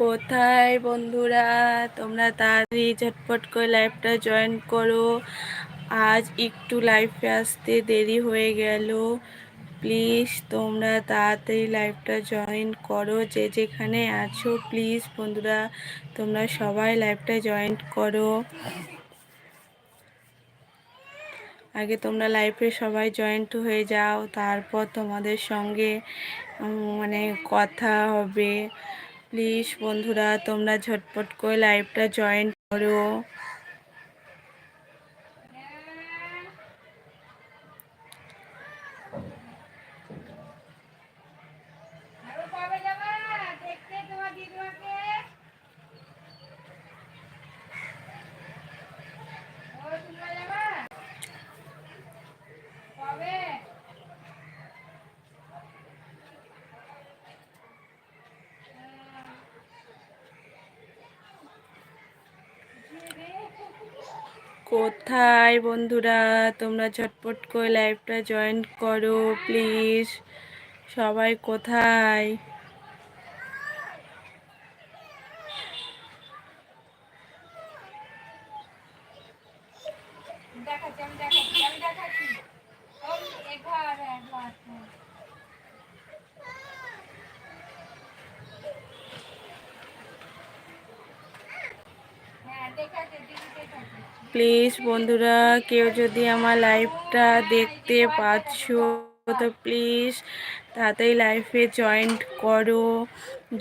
কোথায় বন্ধুরা? তোমরা তাড়াতাড়ি ঝটপট করে লাইভটা জয়েন করো। আজ একটু লাইভে আসতে দেরি হয়ে গেল। প্লিজ তোমরা তাড়াতাড়ি লাইভটা জয়েন করো। যে যেখানে আছো প্লিজ বন্ধুরা, তোমরা সবাই লাইভটা জয়েন করো। আগে তোমরা লাইফে সবাই জয়েন্ট হয়ে যাও, তারপর তোমাদের সঙ্গে মানে কথা হবে। প্লিজ বন্ধুরা তোমরা ঝটপট করে লাইভটা জয়েন করো। কোথায় বন্ধুরা? তোমরা ঝটপট করে লাইভটা জয়েন করো প্লিজ সবাই কোথায়? প্লিজ বন্ধুরা, কেউ যদি আমার লাইভটা দেখতে পাচ্ছ, তো প্লিজ তাড়াতাড়ি লাইফে জয়েন্ট করো,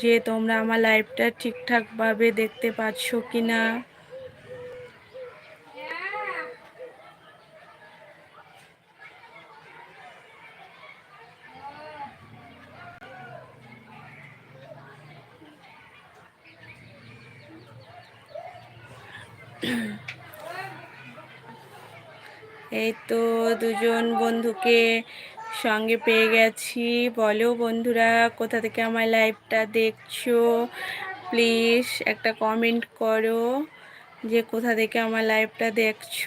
যে তোমরা আমার লাইভটা ঠিকঠাকভাবে দেখতে পাচ্ছ কি না এই তো দুজন বন্ধুকে সঙ্গে পেয়ে গেছি। বলো বন্ধুরা, কোথা থেকে আমার লাইভটা দেখছ? প্লিজ একটা কমেন্ট করো যে কোথা থেকে আমার লাইভটা দেখছ।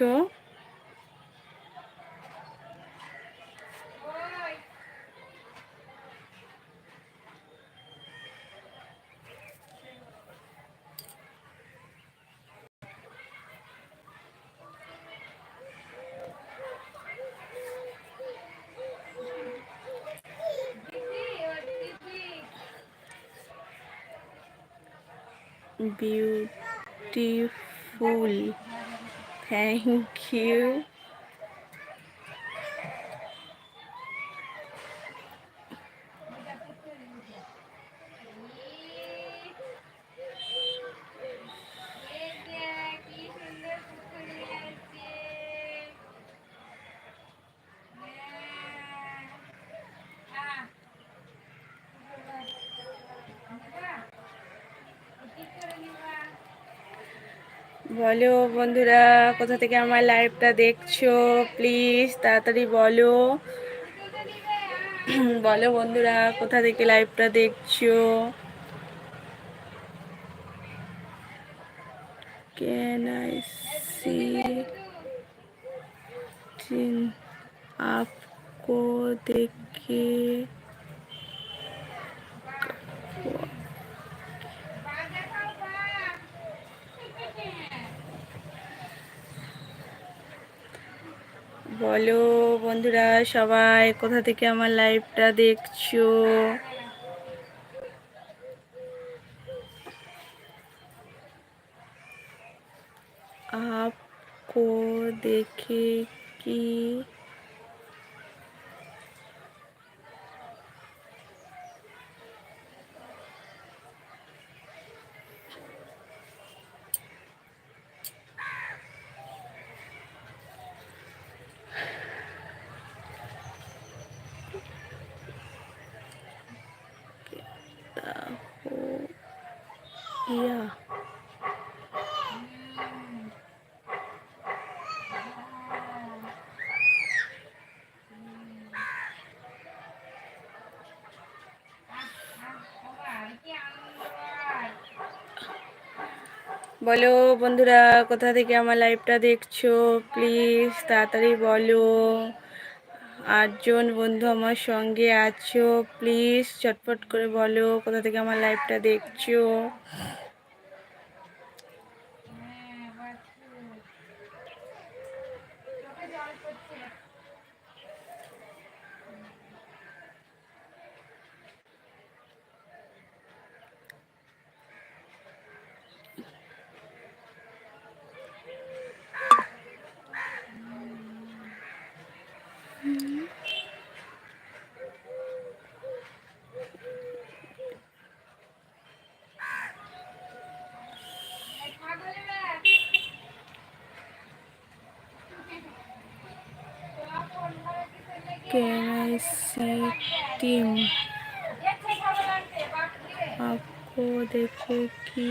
Beautiful. Thank you বলো বন্ধুরা, কোথা থেকে আমার লাইভটা দেখছ? প্লিজ তাড়াতাড়ি বলো। বলো বন্ধুরা, কোথা থেকে লাইভটা দেখছ? ক্যান আই সি আপকো দেখে বলো বন্ধুরা সবাই কোথা থেকে আমার লাইভটা দেখছ? আপকো দেখে কি বলো বন্ধুরা কোথা থেকে আমার লাইভটা দেখছ? প্লিজ তাড়াতাড়ি বলো। আটজন বন্ধু আমার সঙ্গে আছো? প্লিজ চটপট করে বলো কোথা থেকে আমার লাইভটা দেখছ? Can I see टीम आपको देखे कि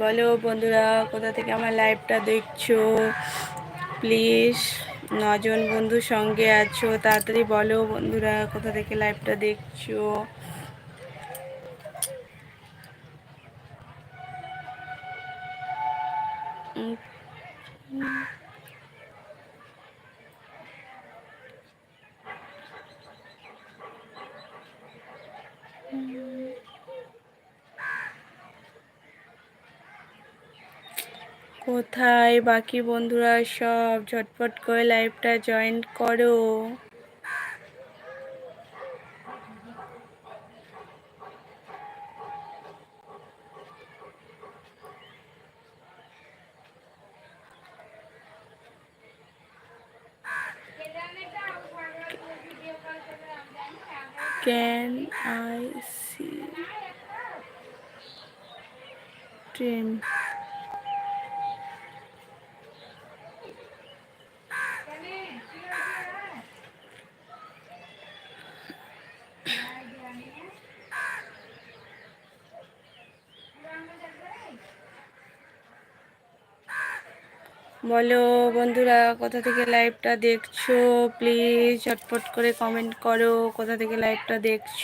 বলো বন্ধুরা কোথা থেকে আমার লাইভটা দেখছো প্লিজ নজন বন্ধু সঙ্গে আছো তাড়াতাড়ি বলো বন্ধুরা কোথা থেকে লাইভটা দেখছ? কোথায়? বাকি বন্ধুরা সব ঝটপট করে লাইভটা জয়েন করো। Can I see? Dream? বলো বন্ধুরা, কোথা থেকে লাইভটা দেখছ? প্লিজ ঝটপট করে কমেন্ট করো, কোথা থেকে লাইভটা দেখছ?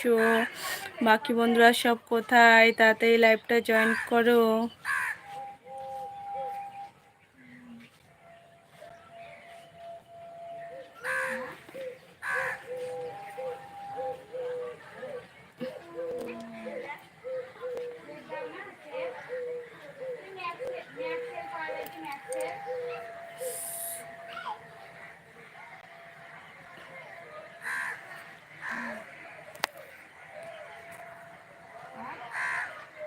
বাকি বন্ধুরা সব কোথায়? তাড়াতাড়ি লাইভটা জয়েন করো।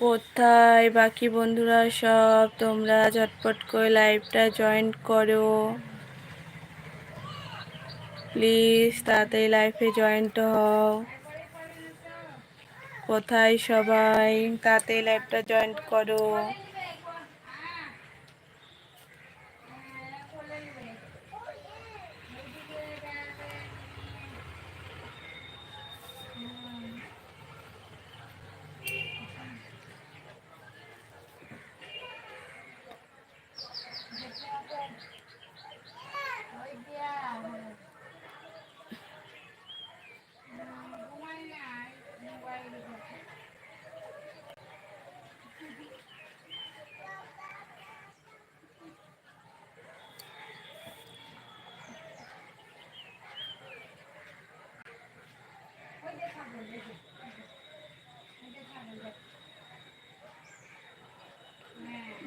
কোথায়? বাকি বন্ধুরা সব তোমরা ঝটপট করে লাইভটা জয়েন করো। প্লিজ তাড়াতাড়ি লাইফে জয়েন্ট হও। কোথায় সবাই? তাড়াতাড়ি লাইভটা জয়েন্ট করো।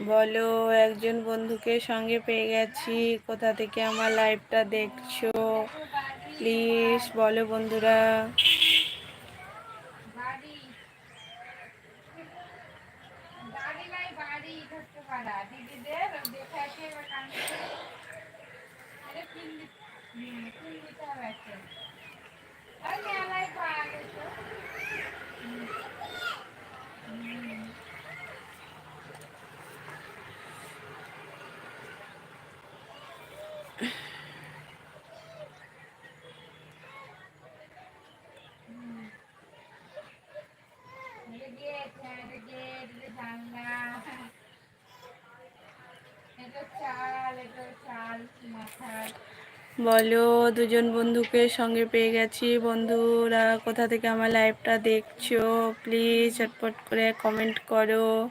বলো একজন বন্ধুকে সঙ্গে পেয়ে গেছি। কোথা থেকে আমার লাইভটা দেখছ? প্লিজ বলো বন্ধুরা। বলো, দুজন বন্ধুকে সঙ্গে পেয়ে গেছি। বন্ধুরা, কোথা থেকে আমার লাইভটা দেখছ? প্লিজ চটপট করে কমেন্ট করো।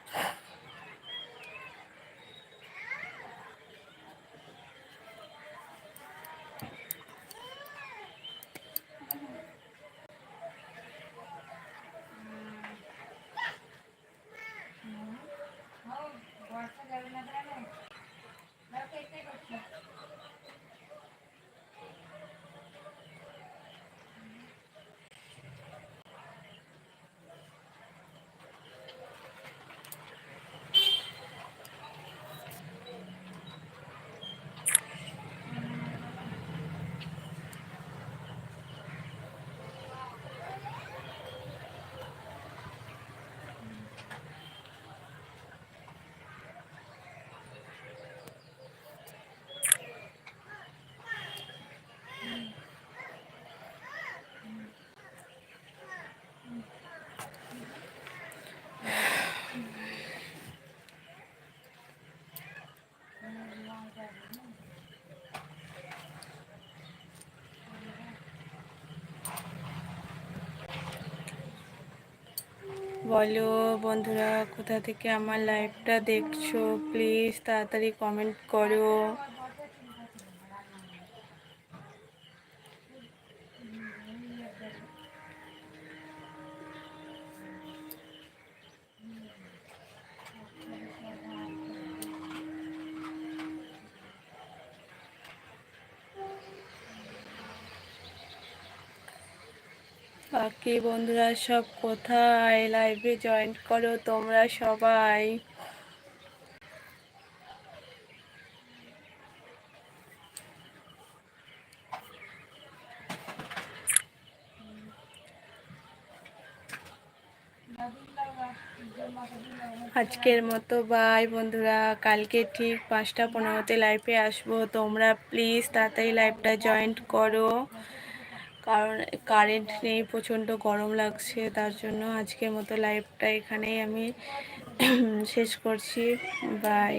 বলো বন্ধুরা কোথা থেকে আমার লাইভটা দেখছ? প্লিজ তাড়াতাড়ি কমেন্ট করো। বাকি বন্ধুরা সব কোথায়? লাইভে জয়েন করো তোমরা সবাই। আজকের মতো বাই বন্ধুরা। কালকে ঠিক পাঁচটা পনেরোতে লাইভে আসব। তোমরা প্লিজ তাড়াতাড়ি লাইভটা জয়েন্ট করো। কারণ কারেন্ট নেই, প্রচণ্ড গরম লাগছে, তার জন্য আজকের মতো লাইভটা এখানেই আমি শেষ করছি। বাই